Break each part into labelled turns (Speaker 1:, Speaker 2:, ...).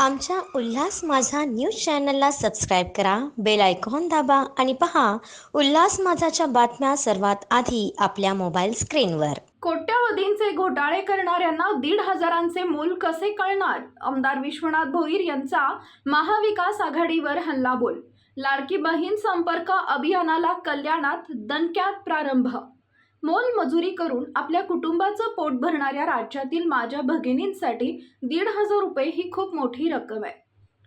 Speaker 1: आमच्या उल्हास माझा न्यूज चॅनलला सबस्क्राईब करा बेल आयकॉन दाबा आणि पहा उल्हास माझाच्या बातम्या सर्वात आधी आपल्या मोबाईल स्क्रीनवर.
Speaker 2: कोट्यावधींचे घोटाळे करणाऱ्यांना दीड हजारांचे मूल कसे कळणार? आमदार विश्वनाथ भोईर यांचा महाविकास आघाडीवर हल्लाबोल. लाडकी बहीण संपर्क अभियानाला कल्याणात दणक्यात प्रारंभ मोल मजुरी करून आपल्या कुटुंबाचं पोट भरणाऱ्या राज्यातील माझ्या भगिनींसाठी दीड हजार रुपये ही खूप मोठी रक्कम आहे.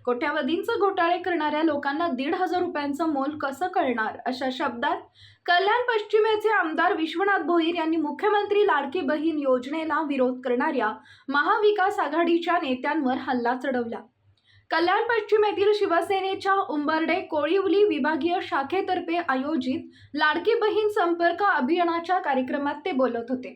Speaker 2: कोट्यावधींचं घोटाळे करणाऱ्या लोकांना दीड हजार रुपयांचं मोल कसं कळणार अशा शब्दात कल्याण पश्चिमेचे आमदार विश्वनाथ भोईर यांनी मुख्यमंत्री लाडकी बहीण योजनेला विरोध करणाऱ्या महाविकास आघाडीच्या नेत्यांवर हल्ला चढवला. कल्याण पश्चिम येथील शिवसेनेच्या उंबर्डे कोळिवली विभागीय शाखेतर्फे आयोजित लाडकी बहीण संपर्क अभियानाच्या कार्यक्रमात ते बोलत होते.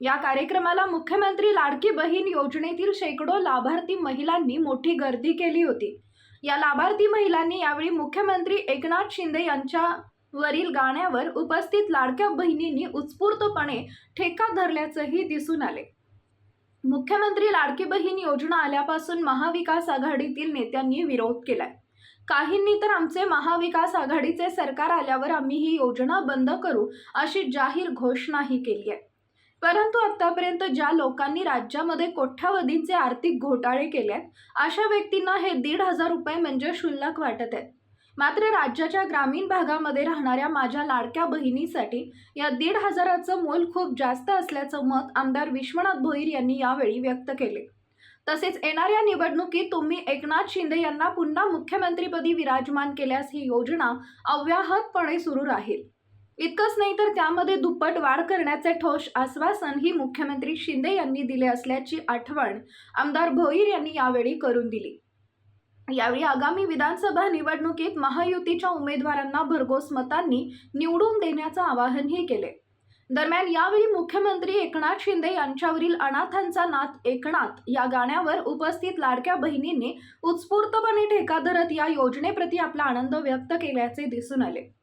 Speaker 2: या कार्यक्रमाला मुख्यमंत्री लाडकी बहीण योजनेतील शेकडो लाभार्थी महिलांनी मोठी गर्दी केली होती. या लाभार्थी महिलांनी यावेळी मुख्यमंत्री एकनाथ शिंदे यांच्या वरील गाण्यावर उपस्थित लाडक्या बहिणींनी उत्स्फूर्तपणे ठेका धरल्याचंही दिसून आले. मुख्यमंत्री लाडकी बहीण योजना आल्यापासून महाविकास आघाडीतील नेत्यांनी विरोध केलाय. काहींनी तर आमचे महाविकास आघाडीचे सरकार आल्यावर आम्ही ही योजना बंद करू अशी जाहीर घोषणाही केली आहे. परंतु आतापर्यंत ज्या लोकांनी राज्यामध्ये कोट्यावधींचे आर्थिक घोटाळे केले आहेत अशा व्यक्तींना हे दीड हजार रुपये म्हणजे शुल्लक वाटत आहेत. मात्र राज्याच्या ग्रामीण भागामध्ये राहणाऱ्या माझ्या लाडक्या बहिणीसाठी या दीड हजाराचं मोल खूप जास्त असल्याचं मत आमदार विश्वनाथ भोईर यांनी यावेळी व्यक्त केले. तसेच येणाऱ्या निवडणुकीत तुम्ही एकनाथ शिंदे यांना पुन्हा मुख्यमंत्रीपदी विराजमान केल्यास ही योजना अव्याहतपणे सुरू राहील. इतकंच नाही तर त्यामध्ये दुप्पट वाढ करण्याचे ठोस आश्वासनही मुख्यमंत्री शिंदे यांनी दिले असल्याची आठवण आमदार भोईर यांनी यावेळी करून दिली. यावेळी आगामी विधानसभा निवडणुकीत महायुतीच्या उमेदवारांना भरघोस मतांनी निवडून देण्याचं आवाहनही केले. दरम्यान यावेळी मुख्यमंत्री एकनाथ शिंदे यांच्यावरील अनाथांचा नाथ एकनाथ या गाण्यावर उपस्थित लाडक्या बहिणींनी उत्स्फूर्तपणे ठेका धरत या योजनेप्रती आपला आनंद व्यक्त केल्याचे दिसून आले.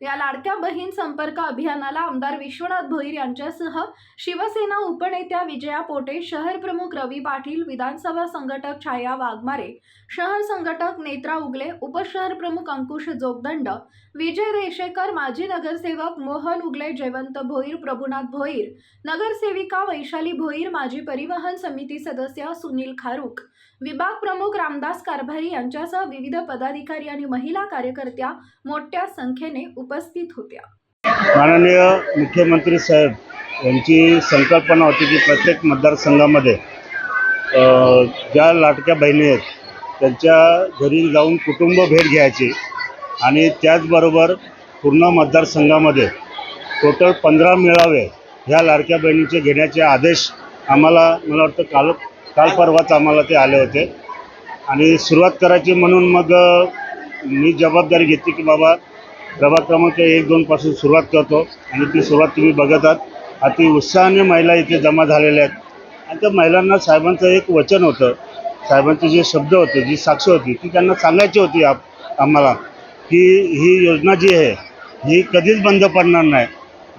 Speaker 2: या लाडक्या बहीण संपर्क अभियानाला आमदार विश्वनाथ भोईर यांच्यासह शिवसेना उपनेत्या विजया पोटे शहर प्रमुख रवी पाटील विधानसभा संघटक छाया वाघमारे शहर संघटक नेत्रा उगले उपशहर प्रमुख अंकुश जोगदंड विजय देशेकर माजी नगरसेवक मोहन उगले जयवंत भोईर प्रभुनाथ भोईर नगरसेविका वैशाली भोईर माजी परिवहन समिती सदस्य सुनील खारुक विभाग प्रमुख रामदास कारभारी यांच्यासह विविध पदाधिकारी आणि महिला कार्यकर्त्या मोठ्या संख्येने उपस्थित होत्या.
Speaker 3: माननीय मुख्यमंत्री साहेब यांची संकल्पना होती की प्रत्येक मतदारसंघामध्ये ज्या लाटक्या बहिणी आहेत त्यांच्या घरी जाऊन कुटुंब भेट घ्यायची आणि त्याचबरोबर पूर्ण मतदारसंघामध्ये टोटल पंधरा मेळावे ह्या लाडक्या बहिणीचे घेण्याचे आदेश आम्हाला मला वाटतं काल काल परवाच आम्हाला ते आले होते. आणि सुरुवात करायची म्हणून मग मी जबाबदारी घेतली की बाबा प्रभाग क्रमांक एक दोनपासून सुरुवात करतो. आणि ती सुरुवात तुम्ही बघत आहात अति उत्साहाने महिला इथे जमा झालेल्या आहेत. आणि त्या महिलांना साहेबांचं एक वचन होतं. साहेबांचे जे शब्द होते जी साक्ष होती ती त्यांना सांगायची होती आप आम्हाला की ही योजना जी आहे ही कधीच बंद पडणार नाही.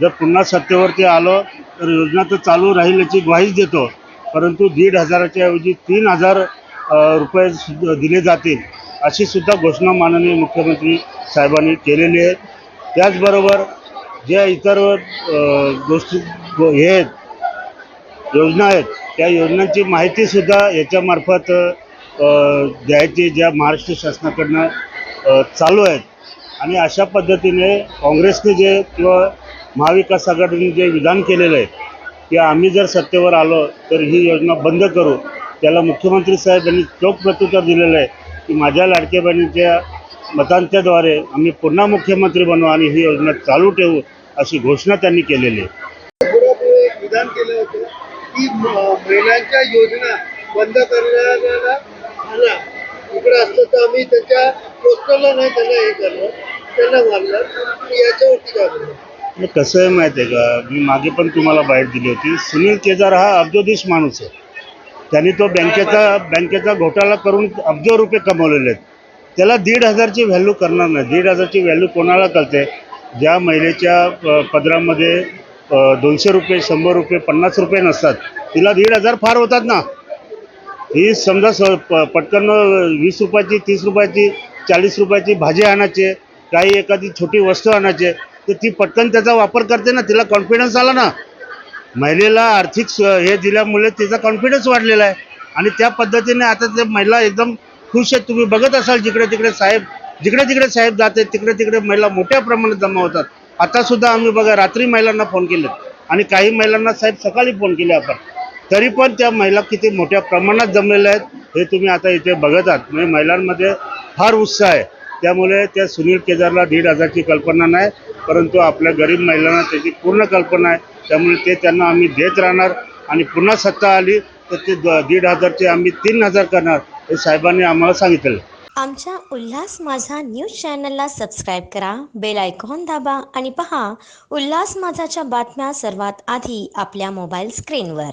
Speaker 3: जर पुन्हा सत्तेवरती आलो तर योजना तर चालू राहील याची ग्वाहीच देतो. परंतु दीड हजाराच्या ऐवजी तीन हजार रुपये सुद्धा दिले जातील अशी सुद्धा घोषणा माननीय मुख्यमंत्री साहेबांनी केलेली आहे. त्याचबरोबर ज्या इतर गोष्टी हे आहेत योजना आहेत त्या योजनांची माहितीसुद्धा याच्यामार्फत द्यायची ज्या महाराष्ट्र शासनाकडनं चालू आहेत. आणि अशा पद्धतीने काँग्रेसने जे किंवा महाविकास आघाडीने जे विधान केलेलं आहे की आम्ही जर सत्तेवर आलो तर ही योजना बंद करू. त्याला मुख्यमंत्री साहेब यांनी चोख प्रत्युत्तर दिलेलं आहे की माझ्या लाडक्या बहिणीच्या मतांच्याद्वारे आम्ही पुन्हा मुख्यमंत्री बनवू आणि ही योजना चालू ठेवू अशी घोषणा त्यांनी केलेली आहे.
Speaker 4: विधान केलं होतं की महिलांच्या योजना बंद करणाऱ्याला आला. इकडे असतं तर आम्ही त्यांच्या पोस्टरला नाही त्यांना हे करणार त्यांना मारणार. याच्यावरती काय
Speaker 3: आणि कसं आहे माहिती आहे का? मी मागे पण तुम्हाला बाहेर दिली होती. सुनील केदार हा अब्जोधीश माणूस आहे. त्यांनी तो बँकेचा बँकेचा घोटाळा करून अब्जो रुपये कमवलेले आहेत. त्याला दीड हजारची व्हॅल्यू करणार नाही. दीड हजारची व्हॅल्यू कोणाला कळते? ज्या महिलेच्या पदरामध्ये दोनशे रुपये शंभर रुपये पन्नास रुपये नसतात तिला दीड हजार फार होतात ना? ही समजा स पटकन वीस रुपयाची तीस रुपयाची चाळीस रुपयाची भाजी आणायची काही एखादी छोटी वस्तू आणायची तर ती पटकन त्याचा वापर करते ना तिला कॉन्फिडन्स आला ना. महिलेला आर्थिक स- हे दिल्यामुळे तिचा कॉन्फिडन्स वाढलेला आहे. आणि त्या पद्धतीने आता ते महिला एकदम खुश आहेत. तुम्ही बघत असाल जिकडे तिकडे साहेब जिकडे तिकडे साहेब जाते तिकडे तिकडे महिला मोठ्या प्रमाणात जमा होतात. आता सुद्धा आम्ही बघा रात्री महिलांना फोन केले आणि काही महिलांना साहेब सकाळी फोन केले आपण. तरी पण त्या महिला किती मोठ्या प्रमाणात जमलेल्या आहेत हे तुम्ही आता इथे बघत आहात. म्हणजे महिलांमध्ये फार उत्साह आहे. त्यामुळे त्या सुनील केदारला दीड हजारची कल्पना नाही परंतु आपल्या गरीब महिलांना त्याची पूर्ण कल्पना आहे. त्यामुळे ते त्यांना आम्ही देत राहणार आणि पुन्हा सत्ता आली तर ते द- दीड हजारचे आम्ही तीन हजार करणार हे साहेबांनी आम्हाला सांगितलं.
Speaker 1: आमच्या उल्हास माझा न्यूज चॅनलला सबस्क्राईब करा बेल आयकॉन दाबा आणि पहा उल्हास माझाच्या बातम्या सर्वात आधी आपल्या मोबाईल स्क्रीनवर.